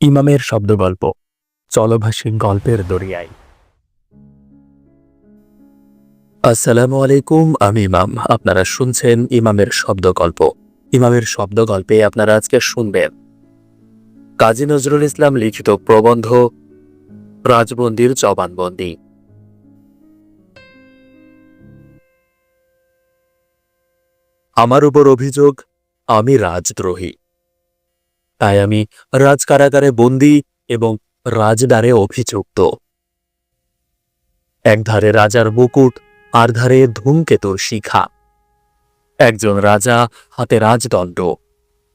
ইমামের শব্দগল্প, চলভাষী গল্পের দরিয়ায় আসসালামু আলাইকুম, আমি ইমাম। আপনারা শুনছেন ইমামের শব্দগল্প। ইমামের শব্দগল্পে আপনারা আজকে শুনবেন। কাজী নজরুল ইসলাম লিখিত প্রবন্ধ, রাজবন্দির জবানবন্দি। আমার উপর অভিযোগ, আমি রাজদ্রোহী। তাই আমি রাজ কারাগারে বন্দী এবং রাজদ্বারে অভিযুক্ত। একধারে রাজার মুকুট আর ধারে ধূমকেতুর শিখা। একজন রাজা হাতে রাজদণ্ড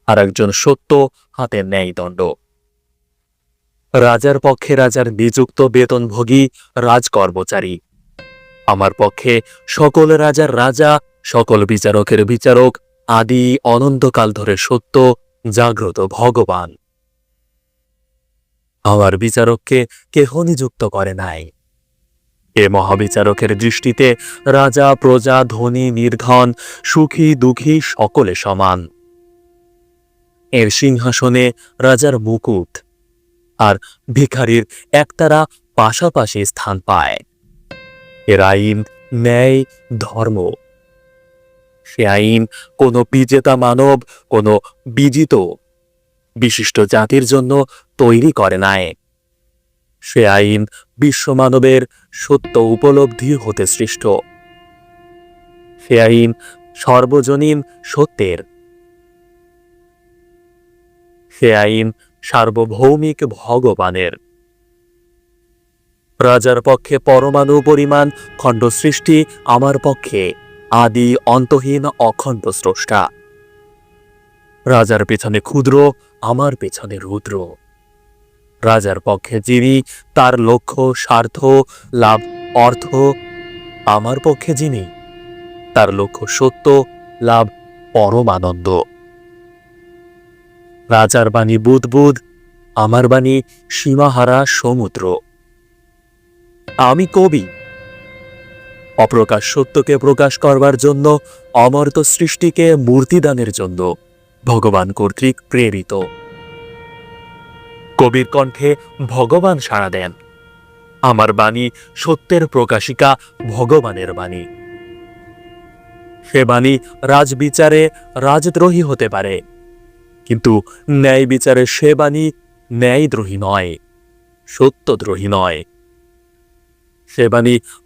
আর একজন সত্য হাতে ন্যায়দণ্ড। রাজার পক্ষে রাজার নিযুক্ত বেতনভোগী রাজকর্মচারী। আমার পক্ষে সকল রাজার রাজা, সকল বিচারকের বিচারক, আদি অনন্তকাল ধরে সত্য জাগ্রত ভগবান। আমার বিচারককে কেহ নিযুক্ত করে নাই। এ মহাবিচারকের দৃষ্টিতে রাজা, প্রজা, ধনী, নির্ধন, সুখী, দুঃখী সকলে সমান। এর সিংহাসনে রাজার মুকুট আর ভিখারির একতারা পাশাপাশি স্থান পায়। এর আইন ন্যায়, ধর্ম। সে আইন, কোনো বিজেতা মানব, কোনো বিজিত বিশিষ্ট জাতির জন্য তৈরি করে নাই। সে আইন বিশ্বমানবের সত্য উপলব্ধি হতে সৃষ্ট। সে আইন সর্বজনীন সত্যের। সে আইন সার্বভৌমিক ভগবানের। রাজার পক্ষে পরমাণু পরিমাণ খণ্ড সৃষ্টি আমার পক্ষে। আদি অন্তহীন অখণ্ড স্রষ্টা। রাজার পেছনে ক্ষুদ্র, আমার পেছনে রুদ্র। রাজার পক্ষে যিনি, তার লক্ষ্য, স্বার্থ, লাভ, অর্থ, আমার পক্ষে যিনি, তার লক্ষ্য সত্য, লাভ, পরমানন্দ। রাজার বাণী বুদবুদ আমার বাণী সীমাহারা সমুদ্র। আমি কবি অপ্রকাশ সত্যকে প্রকাশ করবার জন্য, অমর্ত সৃষ্টিকে মূর্তিদানের জন্য ভগবান কর্তৃক প্রেরিত। কবির কণ্ঠে ভগবান সাড়া দেন, আমার বাণী সত্যের প্রকাশিকা ভগবানের বাণী। সে বাণী রাজবিচারে রাজদ্রোহী হতে পারে, কিন্তু ন্যায় বিচারে সে বাণী ন্যায়দ্রোহী নয়, সত্যদ্রোহী নয়। সে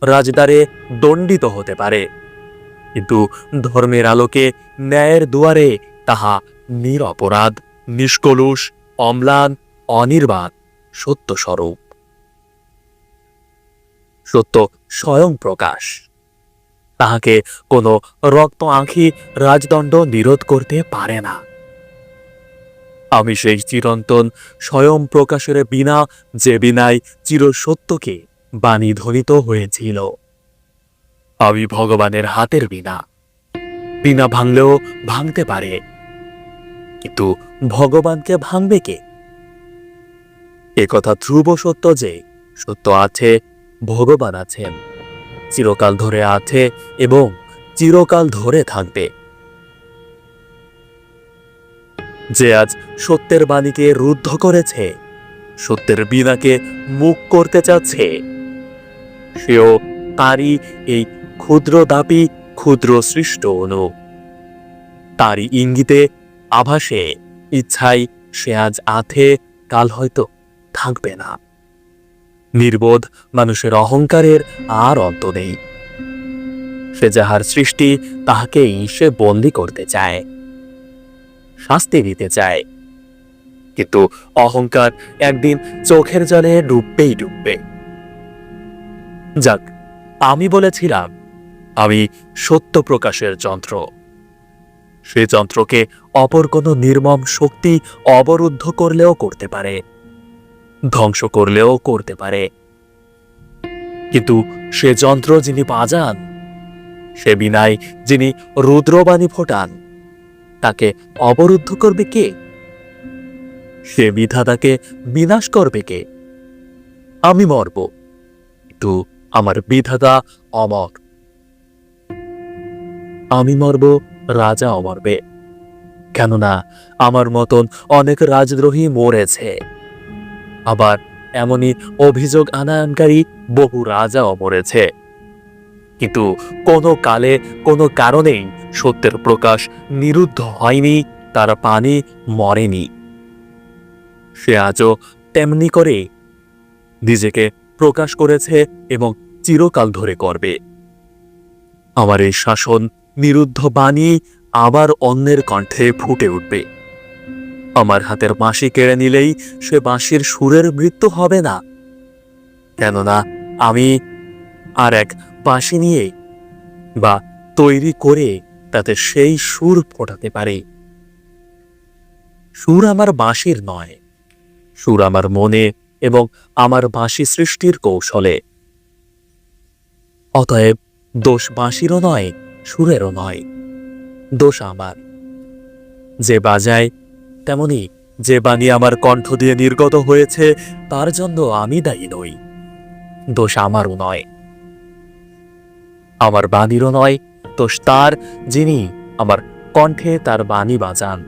রাজদারে দণ্ডিত হতে পারে। কিন্তু ধর্মের আলোকে ন্যায়ের দুয়ারে তাহা নিরপরাধ, নিষ্কলুষ, অম্লান, অনির্বাণ সত্য স্বরূপ সত্য স্বয়ং প্রকাশ। তাহাকে কোনো রক্ত আঁখি রাজদণ্ড নিরোধ করতে পারে না। আমি সেই চিরন্তন স্বয়ং প্রকাশের বিনা, যে বিনায় চিরসত্যকে বাণী ধ্বনিত হয়েছিল। আমি ভগবানের হাতের বিনা বিনা ভাঙলেও ভাঙতে পারে। কিন্তু ভগবানকে ভাঙবে কে? কথা ধ্রুব সত্য যে, সত্য আছে, ভগবান আছেন। চিরকাল ধরে আছে এবং চিরকাল ধরে থাকবে। যে আজ সত্যের বাণীকে রুদ্ধ করেছে, সত্যের বিনাকে মুখ করতে চাচ্ছে সেও তারই এই ক্ষুদ্র দাপি ক্ষুদ্র সৃষ্ট অনু। তারই ইঙ্গিতে আভাসে ইচ্ছাই সে আজ আথে, কাল হয়তো থাকবে না। নির্বোধ মানুষের অহংকারের আর অন্ত নেই। সে যাহার সৃষ্টি, তাহাকেই সে বন্দি করতে চায়। শাস্তি দিতে চায়। কিন্তু অহংকার একদিন চোখের জলে ডুববেই ডুববে। যাক, আমি বলেছিলাম, আমি সত্য প্রকাশের যন্ত্র। সে যন্ত্রকে অপর কোনো নির্মম শক্তি অবরুদ্ধ করলেও করতে পারে, ধ্বংস করলেও করতে পারে। কিন্তু সে যন্ত্র যিনি বাজান, সে বিনায় যিনি রুদ্রবাণী ফোটান, তাকে অবরুদ্ধ করবে কে? সে বিধাতাকে বিনাশ করবে কে? আমি মরব, কিন্তু আমার বিধাতা অমর। আমি মরব, রাজা অমরবে। কেননা আমার মতন অনেক রাজদ্রোহী মরেছে। আবার এমনই অভিযোগ আনায়নকারী বহু রাজাও মরেছে। কিন্তু কোনো কালে, কোনো কারণেই সত্যের প্রকাশ নিরুদ্ধ হয়নি, তার পানি মরেনি। সে আজও তেমনি করে নিজেকে প্রকাশ করেছে এবং চিরকাল ধরে করবে। আমার এই শাসন নিরুদ্ধ বাণী আবার অন্যের কণ্ঠে ফুটে উঠবে। আমার হাতের বাঁশি কেড়ে নিলেই সে বাঁশির সুরের মৃত্যু হবে না। কেননা আমি আর এক বাঁশি নিয়ে বা তৈরি করে তাতে সেই সুর ফোটাতে পারি। সুর আমার বাঁশির নয়। সুর আমার মনে এবং আমার বাঁশি সৃষ্টির কৌশলে। অতএব দোষ বাঁশিরও নয়, সুরেরও নয়। দোষ আমার। যে বাজায়, তেমনি যে বাণী আমার কণ্ঠ দিয়ে নির্গত হয়েছে, তার জন্য আমি দায়ী নই। দোষ আমারও নয়। আমার বাণীরও নয়, দোষ তার, যিনি আমার কণ্ঠে তার বাণী বাজান।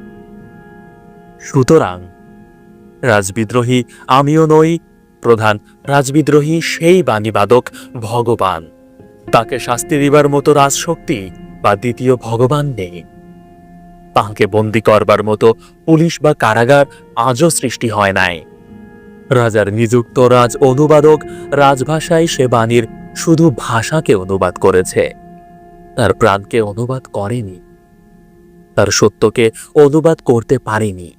সুতরাং রাজবিদ্রোহী আমিও নই, প্রধান রাজবিদ্রোহী সেই বাণীবাদক ভগবান। তাকে শাস্তি দিবার মতো রাজশক্তি বা দ্বিতীয় ভগবান নেই। তাহাকে বন্দি করবার মতো পুলিশ বা কারাগার আজও সৃষ্টি হয় নাই। রাজার নিযুক্ত রাজ অনুবাদক রাজভাষায় সে বাণীর শুধু ভাষাকে অনুবাদ করেছে। তার প্রাণকে অনুবাদ করেনি। তার সত্যকে অনুবাদ করতে পারেনি।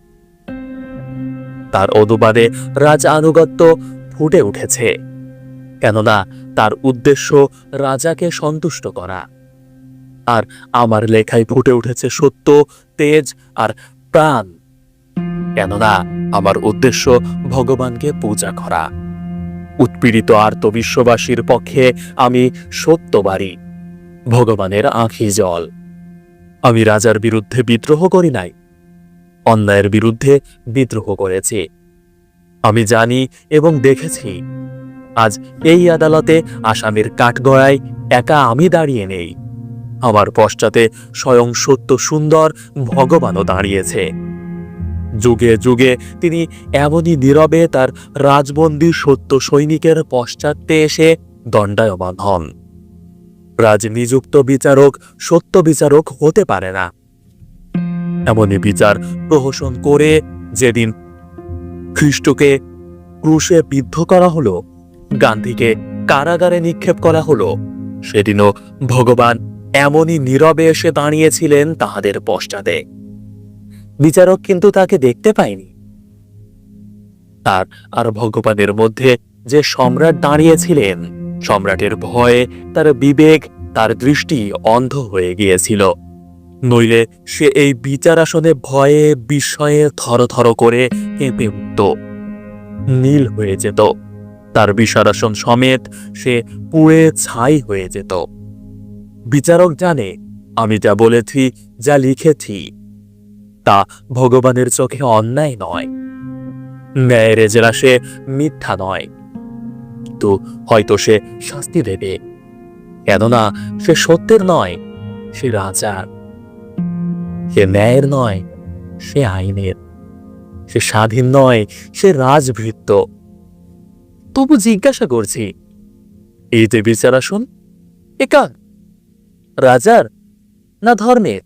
তার অনুবাদে রাজ আনুগত্য ফুটে উঠেছে। কেননা তার উদ্দেশ্য রাজাকে সন্তুষ্ট করা। আর আমার লেখায় ফুটে উঠেছে সত্য, তেজ আর প্রাণ। কেননা আমার উদ্দেশ্য ভগবানকে পূজা করা। উৎপীড়িত আর্ত বিশ্ববাসীর পক্ষে আমি সত্যবাড়ি ভগবানের আঁখি জল। আমি রাজার বিরুদ্ধে বিদ্রোহ করি নাই। অন্যায়ের বিরুদ্ধে বিদ্রোহ করেছি। আমি জানি এবং দেখেছি। আজ এই আদালতে আসামির কাঠগড়ায় একা আমি দাঁড়িয়ে নেই। আমার পশ্চাতে স্বয়ং সত্য সুন্দর ভগবানও দাঁড়িয়েছে। যুগে যুগে তিনি এমনই নীরবে তার রাজবন্দী সত্য সৈনিকের পশ্চাতে এসে দণ্ডায়মান হন। রাজনিযুক্ত বিচারক সত্য বিচারক হতে পারে না। এমনই বিচার প্রহসন করে যেদিন খ্রিস্টকে ক্রুশে বিদ্ধ করা হলো, গান্ধীকে কারাগারে নিক্ষেপ করা হলো, সেদিনও ভগবান এমনই নীরবে এসে দাঁড়িয়েছিলেন তাহাদের পশ্চাতে। বিচারক কিন্তু তাকে দেখতে পায়নি। তার আর ভগবানের মধ্যে যে সম্রাট দাঁড়িয়েছিলেন, সম্রাটের ভয়ে তার বিবেক, তার দৃষ্টি অন্ধ হয়ে গিয়েছিল। নইলে সে এই বিচার আসনে ভয়ে, বিস্ময়ে, থরথর করে কেঁপে উঠত। নীল হয়ে যেত। তার বিচারাসন সমেত সে পুড়ে ছাই হয়ে যেত। বিচারক জানে, আমি যা বলেছি, যা লিখেছি, তা ভগবানের চোখে অন্যায় নয়। ন্যায়ের সে মিথ্যা নয়। কিন্তু হয়তো সে শাস্তি দেবে। কেননা সে সত্যের নয়, সে রাজার। সে ন্যায়ের নয়, সে আইনের। সে স্বাধীন নয়, সে রাজভৃত্য। তবু জিজ্ঞাসা করছি, এই যে বিচার আসুন একা রাজার না ধর্মের?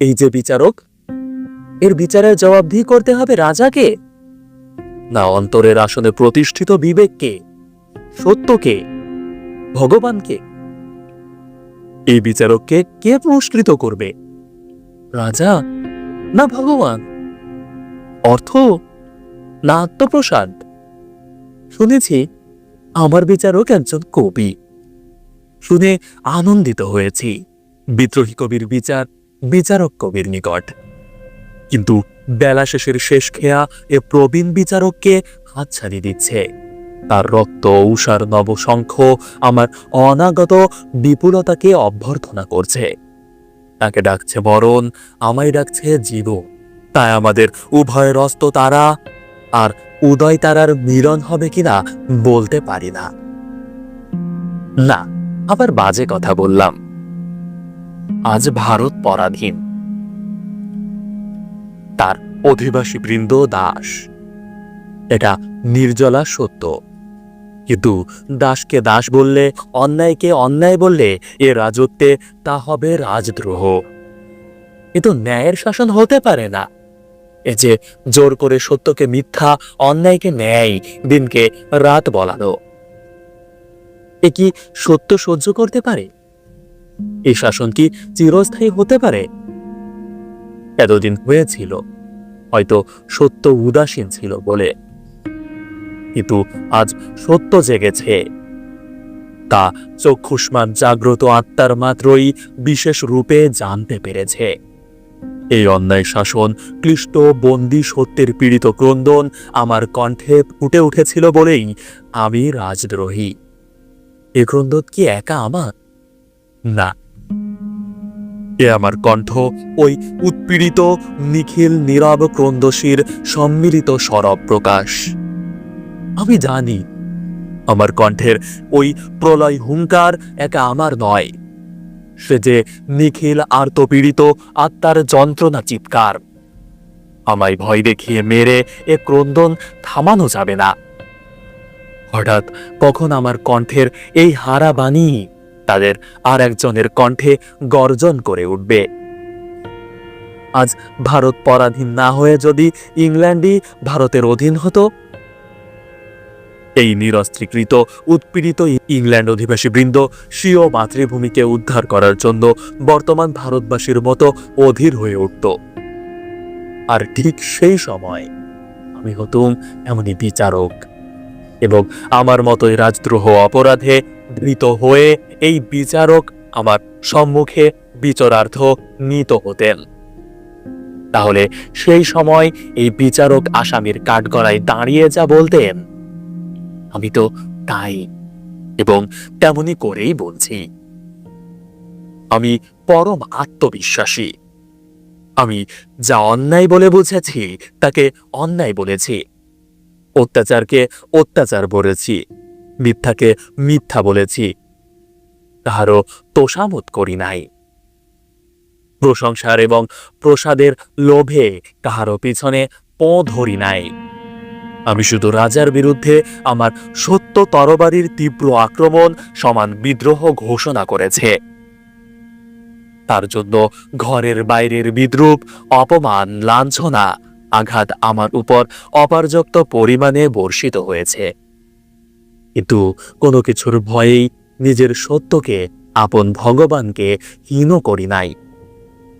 এই যে বিচারক, এর বিচারের জবাবদিহি করতে হবে রাজাকে? না অন্তরের আসনে প্রতিষ্ঠিত বিবেককে? সত্যকে? ভগবানকে? এই বিচারককে কে পুরস্কৃত করবে? রাজা, না ভগবান? অর্থ? না আত্মপ্রসাদ? শুনেছি আমার বিচারক একজন কবি। শুনে আনন্দিত হয়েছি, বিদ্রোহী কবির বিচার, বিচারক কবির নিকট। কিন্তু বেলা শেষের শেষ খেয়া এ প্রবীণ বিচারককে হাতছানি দিচ্ছে। তার রক্ত উষার নবশঙ্খ আমার অনাগত বিপুলতাকে অভ্যর্থনা করছে। তাকে ডাকছে বরণ, আমায় ডাকছে জীব তাই আমাদের উভয়ের অস্ত তারা আর উদয় তারার মিলন হবে কিনা বলতে পারি না। না, আবার বাজে কথা বললাম। আজ ভারত পরাধীন। তার অধিবাসী বৃন্দ দাস। এটা নির্জলা সত্য। কিন্তু দাসকে দাস বললে, অন্যায়কে অন্যায় বললে এ রাজত্বে তা হবে রাজদ্রোহ। কিন্তু ন্যায়ের শাসন হতে পারে না। এ যে জোর করে সত্যকে মিথ্যা, অন্যায়কে ন্যায় দিনকে রাত বলানো এ কি সত্য সহ্য করতে পারে? এই শাসন কি চিরস্থায়ী হতে পারে? এতদিন হয়েছিল, হয়তো সত্য উদাসীন ছিল বলে কিন্তু আজ সত্য জেগেছে। তা চক্ষুষ্মান জাগ্রত আত্মার মাত্রই বিশেষ রূপে জানতে পেরেছে। এই অন্যায় শাসন, ক্লিষ্ট, বন্দি, সত্যের পীড়িত ক্রন্দন আমার কণ্ঠে ফুটে উঠেছিল বলেই আমি রাজদ্রোহী। এ ক্রন্দন কি একা আমার? না। এ আমার কণ্ঠ ওই উৎপীড়িত, নিখিল, নীরব ক্রন্দশীর সম্মিলিত সরব প্রকাশ আমি জানি, আমার কণ্ঠের ওই প্রলয় হুঙ্কার একা আমার নয়। সে যে নিখিল আর্তপীড়িত আত্মার যন্ত্রণা চিৎকার। আমায় ভয় দেখিয়ে মেরে এ ক্রন্দন থামানো যাবে না। হঠাৎ কখন আমার কণ্ঠের এই হারা বাণী তাদের আর একজনের কণ্ঠে গর্জন করে উঠবে। আজ ভারত পরাধীন না হয়ে যদি ইংল্যান্ডই ভারতের অধীন হতো এই নিরস্ত্রীকৃত, উৎপীড়িত ইংল্যান্ড অধিবাসী বৃন্দ স্বীয় মাতৃভূমিকে উদ্ধার করার জন্য বর্তমান ভারতবাসীর মতো অধীর হয়ে উঠত। আর ঠিক সেই সময় আমি হতুম এমনই বিচারক এবং আমার মতোই রাজদ্রোহ অপরাধে ধৃত হয়ে এই বিচারক আমার সম্মুখে বিচারার্থ নিত হতেন। তাহলে সেই সময় এই বিচারক আসামির কাঠগড়ায় দাঁড়িয়ে যা বলতেন আমি তো তাই। এবং তেমনি করেই বলছি, আমি পরম আত্মবিশ্বাসী। আমি যা অন্যায় বলে বুঝেছি, তাকে অন্যায় বলেছি। অত্যাচারকে অত্যাচার বলেছি, মিথ্যাকে মিথ্যা বলেছি। তাহারও তোষামত করি নাই। প্রশংসার এবং প্রসাদের লোভে কাহারও পিছনে পো ধরি নাই। আমি শুধু রাজার বিরুদ্ধে আমার সত্য তরবারির তীব্র আক্রমণ সমান বিদ্রোহ ঘোষণা করেছে। তার জন্য ঘরের বাইরের বিদ্রুপ, অপমান, লাঞ্ছনা, আঘাত আমার উপর অপার্যক্ত পরিমাণে বর্ষিত হয়েছে। কিন্তু কোনো কিছুর ভয়েই নিজের সত্যকে, আপন ভগবানকে হীন করি নাই।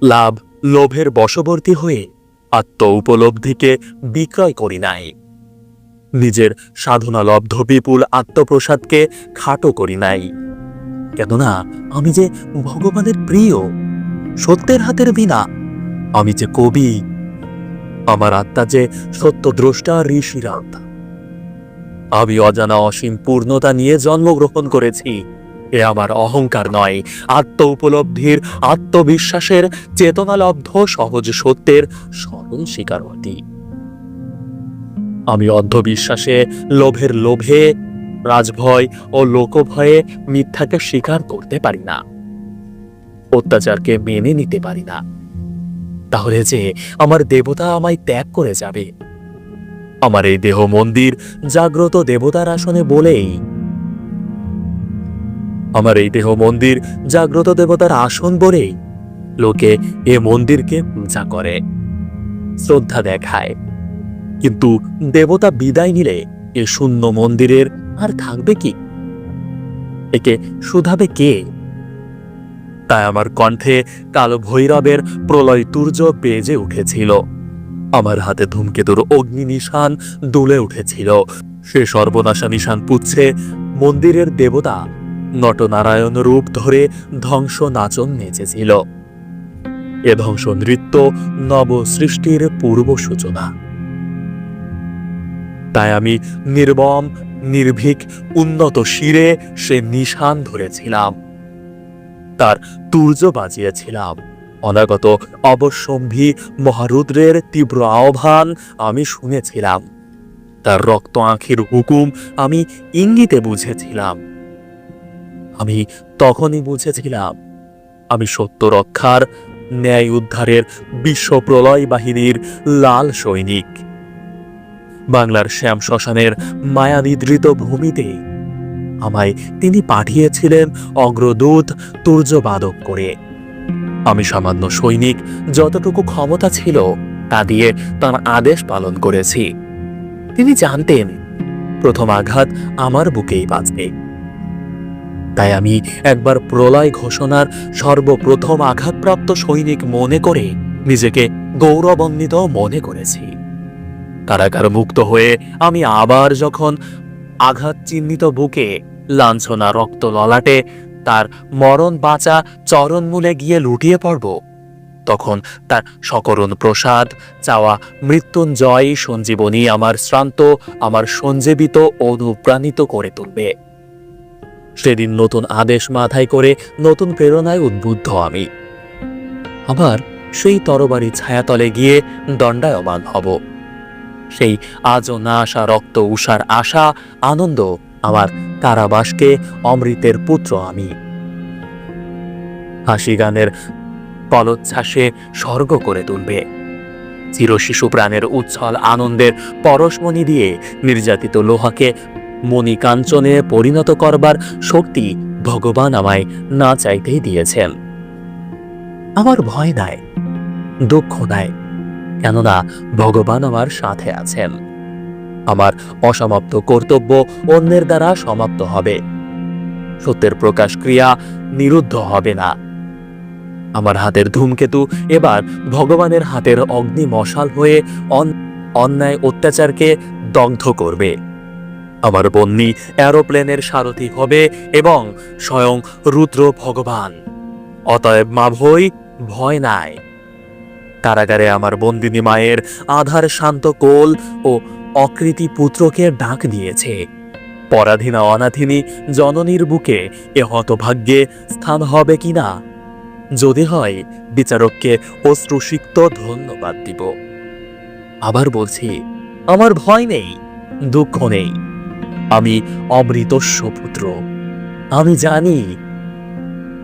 লাভ, লোভের বশবর্তী হয়ে আত্ম উপলব্ধিকে বিক্রয় করি নাই। নিজের সাধনালব্ধ বিপুল আত্মপ্রসাদকে খাটো করি নাই। কেননা, আমি যে ভগবানের প্রিয়, সত্যের হাতের বিনা আমি যে কবি, আমার আত্মা যে সত্যদ্রষ্টা ঋষিরাত আমি অজানা অসীম পূর্ণতা নিয়ে জন্মগ্রহণ করেছি, এ আমার অহংকার নয়। আত্ম উপলব্ধির আত্মবিশ্বাসের চেতনালব্ধ সহজ সত্যের সরল স্বীকারতি আমি অন্ধবিশ্বাসে, লোভের লোভে, রাজভয় ও লোকভয়ে মিথ্যাকে স্বীকার করতে পারি না। অত্যাচারকে মেনে নিতে পারি না। তাহলে যে আমার দেবতা আমায় ত্যাগ করে যাবে? আমার এই দেহ মন্দির জাগ্রত দেবতার আসনে বলেই। আমার এই দেহ মন্দির জাগ্রত দেবতার আসন বলেই। লোকে এ মন্দিরকে পূজা করে। শ্রদ্ধা দেখায়। কিন্তু দেবতা বিদায় নিলে এ শূন্য মন্দিরের আর থাকবে কি? একে শুধাবে কে? তাই আমার কণ্ঠে কালো ভৈরবের প্রলয় তুর্য বেজে উঠেছিল। আমার হাতে ধূমকেতুর অগ্নি নিশান দুলে উঠেছিল। সে সর্বনাশা নিশান পুচ্ছে মন্দিরের দেবতা নটনারায়ণ রূপ ধরে ধ্বংস নাচন নেচেছিল। এ ধ্বংস নৃত্য নব সৃষ্টির পূর্ব সূচনা তাই আমি নির্বম নির্ভীক, উন্নত শিরে সে নিশান ধরেছিলাম। তার তুর্য বাজিয়েছিলাম। অনাগত অবশ্যম্ভী মহারুদ্রের তীব্র আহ্বান আমি শুনেছিলাম। তার রক্ত আঁখির হুকুম আমি ইঙ্গিতে বুঝেছিলাম। আমি তখনই বুঝেছিলাম, আমি সত্য রক্ষার ন্যায় উদ্ধারের বিশ্ব প্রলয় বাহিনীর লাল সৈনিক। বাংলার শ্যাম শ্মশানের মায়ানিদ্রিত ভূমিতে। আমায় তিনি পাঠিয়েছিলেন অগ্রদূত তুর্যবাদক করে। আমি সামান্য সৈনিক, যতটুকু ক্ষমতা ছিল, তা দিয়ে তার আদেশ পালন করেছি। তিনি জানতেন, প্রথম আঘাত আমার বুকেই বাজবে। তাই আমি একবার প্রলয় ঘোষণার সর্বপ্রথম আঘাতপ্রাপ্ত সৈনিক মনে করে নিজেকে গৌরবান্বিত মনে করেছি। কারাগার মুক্ত হয়ে আমি আবার যখন আঘাত চিহ্নিত বুকে লাঞ্ছনা রক্ত ললাটে, তার মরণ বাঁচা চরণমূলে গিয়ে লুটিয়ে পড়ব, তখন তার সকরণ প্রসাদ, চাওয়া মৃত্যুঞ্জয় সঞ্জীবনী আমার শ্রান্ত, আমার সঞ্জীবিত, অনুপ্রাণিত করে তুলবে। সেদিন নতুন আদেশ মাথায় করে নতুন প্রেরণায় উদ্বুদ্ধ আমি। আবার সেই তরবারি ছায়াতলে গিয়ে দণ্ডায়মান হব। সেই আজও না আসা রক্ত উষার আশা, আনন্দ আমার কারাবাসকে, অমৃতের পুত্র আমি। হাসি গানের পলোচ্ছ্বাসে স্বর্গ করে তুলবে। চিরশিশু প্রাণের উচ্ছল আনন্দের পরশমণি দিয়ে নির্যাতিত লোহাকে মণিকাঞ্চনে পরিণত করবার শক্তি ভগবান আমায় না চাইতেই দিয়েছেন। আমার ভয় নাই, দুঃখ নাই। কেননা ভগবান আমার সাথে আছেন। আমার অসমাপ্ত কর্তব্য অন্যের দ্বারা সমাপ্ত হবে। সত্যের প্রকাশ ক্রিয়া নিরুদ্ধ হবে না। আমার হাতের ধূমকেতু এবার ভগবানের হাতের অগ্নি মশাল হয়ে অন- অন্যায় অত্যাচারকে দগ্ধ করবে। আমার বন্যী অ্যারোপ্লেনের সারথি হবে এবং স্বয়ং রুদ্র ভগবান। অতএব মা ভই ভয় নাই। কারাগারে আমার বন্দিনী মায়ের আধার শান্ত কোল ও অকৃতি পুত্রকে ডাক দিয়েছে। পরাধীনা অনাথিনী জননীর বুকে এ হতভাগ্যে স্থান হবে কিনা? যদি হয়, বিচারককে অশ্রুসিক্ত ধন্যবাদ দিব। আবার বলছি, আমার ভয় নেই, দুঃখ নেই। আমি অমৃতস্ব পুত্র। আমি জানি,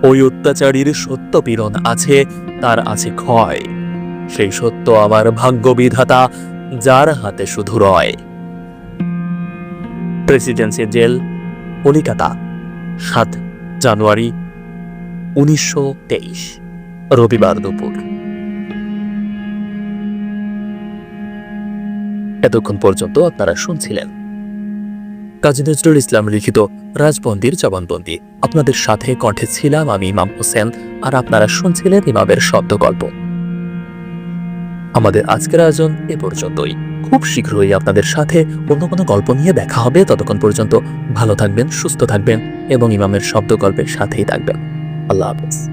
ওই অত্যাচারীর সত্য পীড়ন আছে, তার আছে ক্ষয়। সেই সত্য আমার ভাগ্য বিধাতা যার হাতে শুধু রয়। প্রেসিডেন্সি জেল, কলিকাতা, সাত জানুয়ারি, উনিশশো তেইশ, রবিবার দুপুর। এতক্ষণ পর্যন্ত আপনারা শুনছিলেন কাজী নজরুল ইসলাম লিখিত রাজবন্দির জবানবন্দি। আপনাদের সাথে কণ্ঠে ছিলাম আমি ইমাম হোসেন, আর আপনারা শুনছিলেন ইমামের শব্দ গল্প আমাদের আজকের আয়োজন এ পর্যন্তই। খুব শীঘ্রই আপনাদের সাথে অন্য কোনো গল্প নিয়ে দেখা হবে। ততক্ষণ পর্যন্ত ভালো থাকবেন, সুস্থ থাকবেন এবং ইমামের শব্দ গল্পের সাথেই থাকবেন। আল্লাহ হাফেজ।